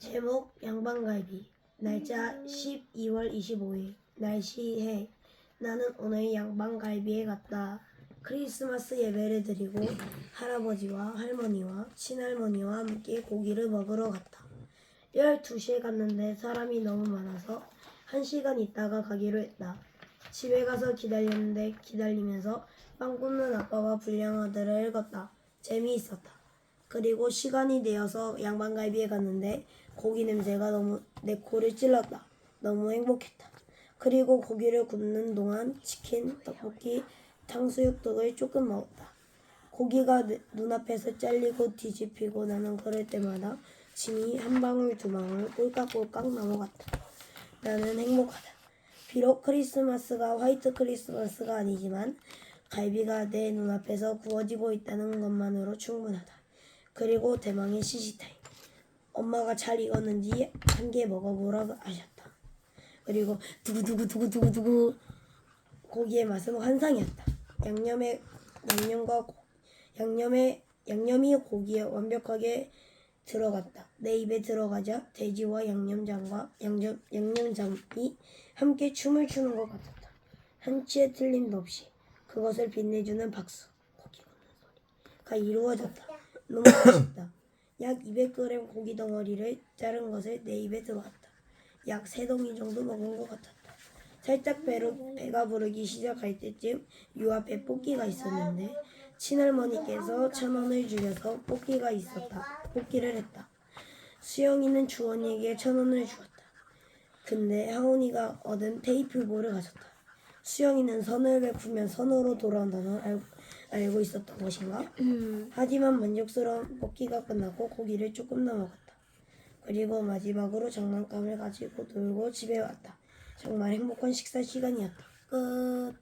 제목 양반갈비. 날짜 12월 25일. 날씨 해 나는 오늘 양반갈비에 갔다. 크리스마스 예배를 드리고 할아버지와 할머니와 친할머니와 함께 고기를 먹으러 갔다. 12시에 갔는데 사람이 너무 많아서 1시간 있다가 가기로 했다. 집에 가서 기다렸는데 기다리면서 빵 굽는 아빠와 불량 아들을 읽었다. 재미있었다 그리고 시간이 되어서 양반갈비에 갔는데 고기 냄새가 너무 내 코를 찔렀다. 너무 행복했다. 그리고 고기를 굽는 동안 치킨, 떡볶이, 탕수육 등을 조금 먹었다. 고기가 내- 눈앞에서 잘리고 뒤집히고 나는 그럴 때마다 침이 한 방울 두 방울 꼴깍꼴깍 넘어갔다. 나는 행복하다. 비록 크리스마스가 화이트 크리스마스가 아니지만 갈비가 내 눈앞에서 구워지고 있다는 것만으로 충분하다. 그리고 대망의 시시타임. 엄마가 잘 익었는지 한 개 먹어보라고 하셨다. 그리고 두구두구두구두구두구 고기의 맛은 환상이었다. 양념에 양념과 고- 양념에 양념이 고기에 완벽하게 들어갔다. 내 입에 들어가자 돼지와 양념장과 양념 양념장이 함께 춤을 추는 것 같았다. 한치의 틀림도 없이 그것을 빛내주는 박수, 고기 굽는 소리가 이루어졌다. 너무 맛있다. 약 200g 고기 덩어리를 자른 것을 내 입에 들어왔다. 약 세 덩이 정도 먹은 것 같았다. 살짝 배로, 배가 부르기 시작할 때쯤 유 앞에 뽑기가 있었는데 친할머니께서 천 원을 주셔서 뽑기가 있었다. 뽑기를 했다. 수영이는 주원이에게 천 원을 주었다. 근데 하온이가 얻은 테이프볼을 가졌다. 수영이는 선을 베푸면 선으로 돌아온다는 걸 알고, 알고 있었던 것인가? 하지만 만족스러운 뽑기가 끝나고 고기를 조금 더 먹었다. 그리고 마지막으로 장난감을 가지고 놀고 집에 왔다. 정말 행복한 식사 시간이었다. 끝.